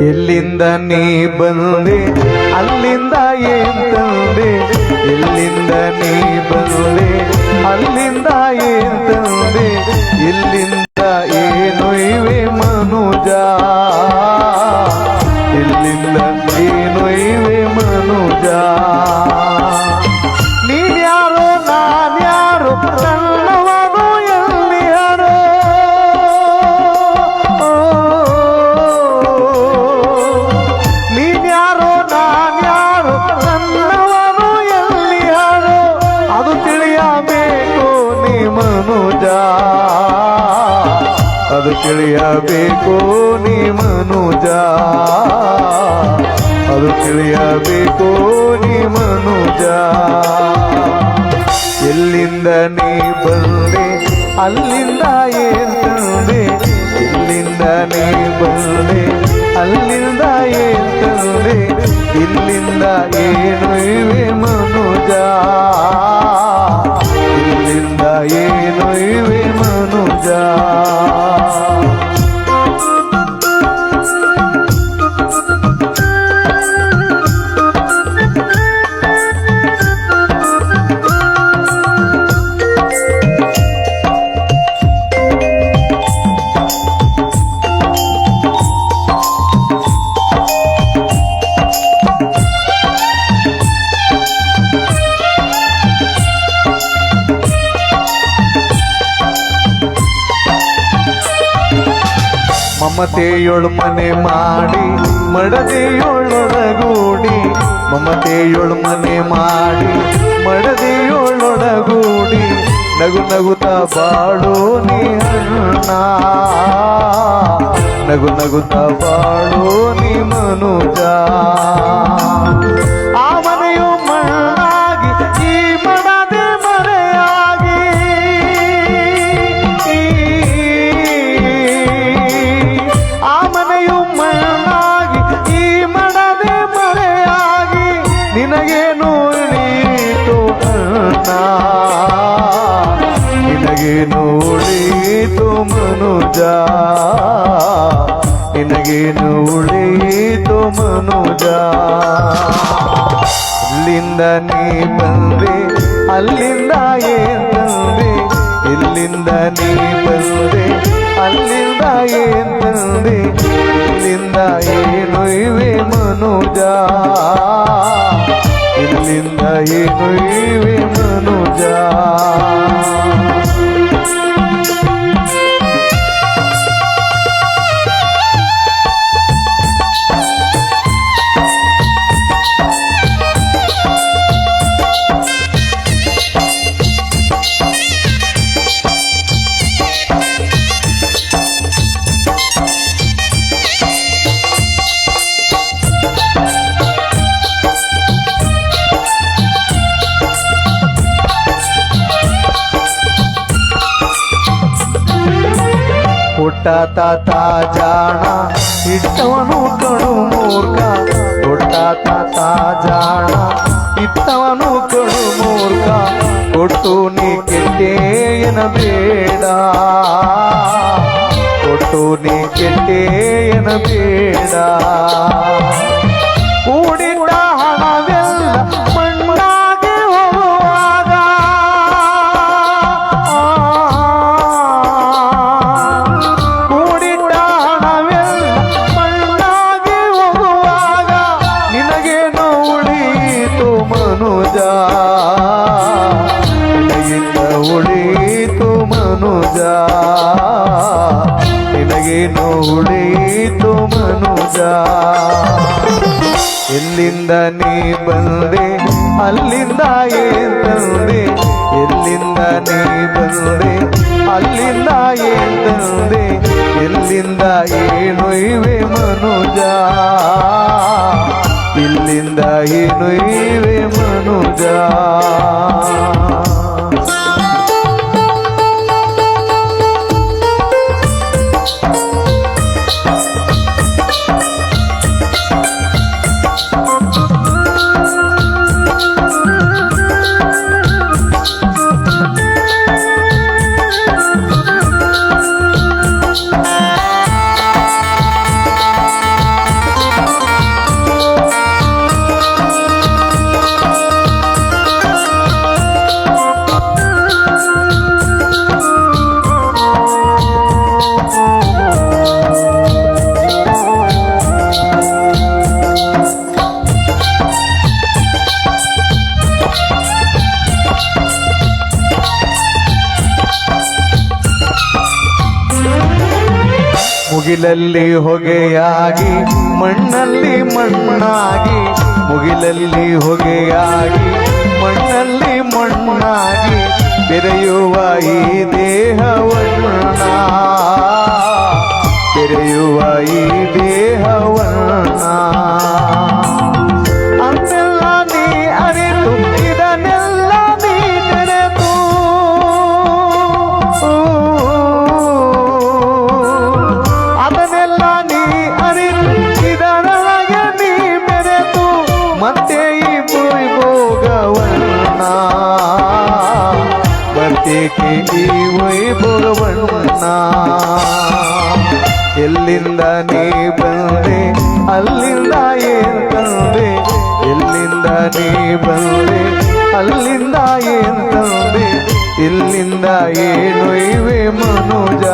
ಎಲ್ಲಿಂದ ನೀ ಬಂದೆ? ಅಲ್ಲಿಂದ ಏನ್ ತಂದೆ? ಎಲ್ಲಿಂದ ನೀ ಬಂದೆ? ಅಲ್ಲಿಂದ ಏನ್ ತಂದೆ? ಇಲ್ಲಿಂದ ಏನು ಇವೆ ಮನುಜ? ತಿಳಿಯಬೇಕು ನೀ ಮನುಜ. ಅದು ತಿಳಿಯಬೇಕು ನೀ ಮನುಜ. ಎಲ್ಲಿಂದ ನೀ ಬಂದೆ, ಅಲ್ಲಿಂದ ಏನ್ ತಂದೆ? ಎಲ್ಲಿಂದ ನೀ ಬಂದೆ, ಅಲ್ಲಿಂದ ಏನ್ ತಂದೆ? ಇಲ್ಲಿಂದ ಏನು ಇವೆ ಮನುಜ? ಇಲ್ಲಿಂದ ಏನು ಇವೆ ಮನುಜ? ಮಮತೆಯೊಳು ಮನೆ ಮಾಡಿ ಮಡದೆಯೊಳೊಡಗೂಡಿ ಮಮತೆಯೊಳು ಮನೆ ಮಾಡಿ ಮಡದೆಯೊಳೊಡಗೂಡಿ ನಗು ನಗುತಾ ಬಾಳು ನೀ ಅಣ್ಣ. ನಗು ನಗುತಾ ಬಾಳು ನೀ ಮನುಜ. ಮನುಜ ನಿನಗೇನು ಉಳೀತು ಮನುಜ ಇಲ್ಲಿಂದ ನೀ ಬಂದೆ ಅಲ್ಲಿಂದ ಏನ್ ತಂದೆ ಇಲ್ಲಿಂದ ನೀ ಬಂದೆ ಅಲ್ಲಿಂದ ಏನ್ ತಂದೆ ಇಲ್ಲಿಂದ ಏನು ಇವೆ ಮನುಜ ಇಲ್ಲಿಂದ ಏನು ಇವೆ ಮನುಜ ಪುಟ್ಟ ತಾತ ಜಾಣ ಇಟ್ಟವನು ಕಡು ಮೂರ್ಖ ಪುಟ್ಟ ತಾತ ಜಾಣ ಇತ್ತವನು ಕಡು ಮೂರ್ಖ ಕೊಟ್ಟು ನೀ ಕೆಟ್ಟೇಯನ ಬೇಡ ಕೊಟ್ಟು ನೀ ಕೆಟ್ಟೇಯನ ಬೇಡ ಕೂಡಿಟ್ಟ ಎಲ್ಲಿಂದ ನೀ ಬಂದೆ? ಅಲ್ಲಿಂದ ಏನ್ ತಂದೆ? ಎಲ್ಲಿಂದ ನೀ ಬಂದೆ? ಅಲ್ಲಿಂದ ಏನ್ ತಂದೆ? ಎಲ್ಲಿಂದ ಏನು ಇವೆ ಮನುಜ? ಇಲ್ಲಿಂದ ಏನು ಇವೆ ಮನುಜ? ಮುಗಿಲಲ್ಲಿ ಹೊಗೆಯಾಗಿ ಮಣ್ಣಲ್ಲಿ ಮಣ್ಣಾಗಿ ಮುಗಿಲಲ್ಲಿ ಹೊಗೆಯಾಗಿ ಮಣ್ಣಲ್ಲಿ ಮಣ್ಣಾಗಿ ಬೆರೆಯುವ ಈ ದೇಹವನ್ನ. ಬೆರೆಯುವ ಈ ದೇಹವನ್ನ. ಈ ವೈಭೋಗವನ್ನ ಎಲ್ಲಿಂದ ನೀ ಬಂದೆ, ಅಲ್ಲಿಂದ ಏನ್ ತಂದೆ? ಎಲ್ಲಿಂದ ನೀ ಬಂದೆ, ಅಲ್ಲಿಂದ ಏನ್ ತಂದೆ? ಇಲ್ಲಿಂದ ಏನು ಇವೆ ಮನುಜ?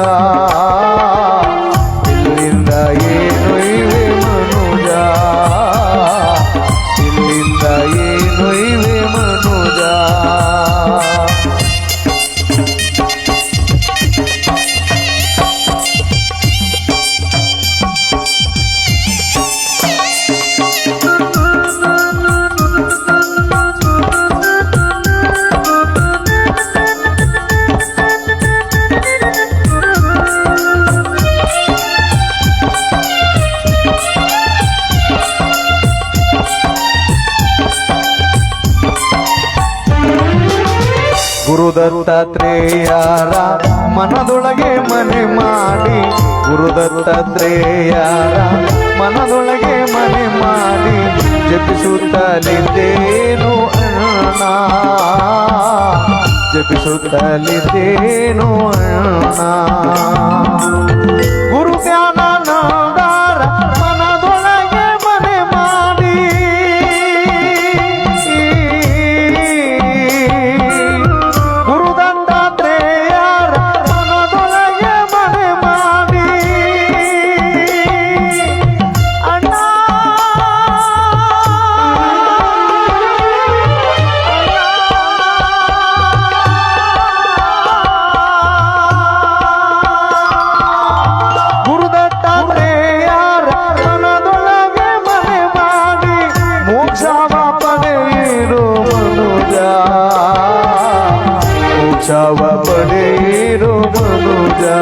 ಗುರುದತ್ತಾತ್ರೇಯರ ಮನದೊಳಗೆ ಮನೆ ಮಾಡಿ. ಗುರುದತ್ತಾತ್ರೇಯರ ಮನದೊಳಗೆ ಮನೆ ಮಾಡಿ. ಜಪಿಸುತ್ತಲಿದ್ದೇನು ಅಣ್ಣ? ಜಪಿಸುತ್ತಲಿದ್ದೇನು ಅಣ್ಣ? চাওয়া পড়ে রোমনু যা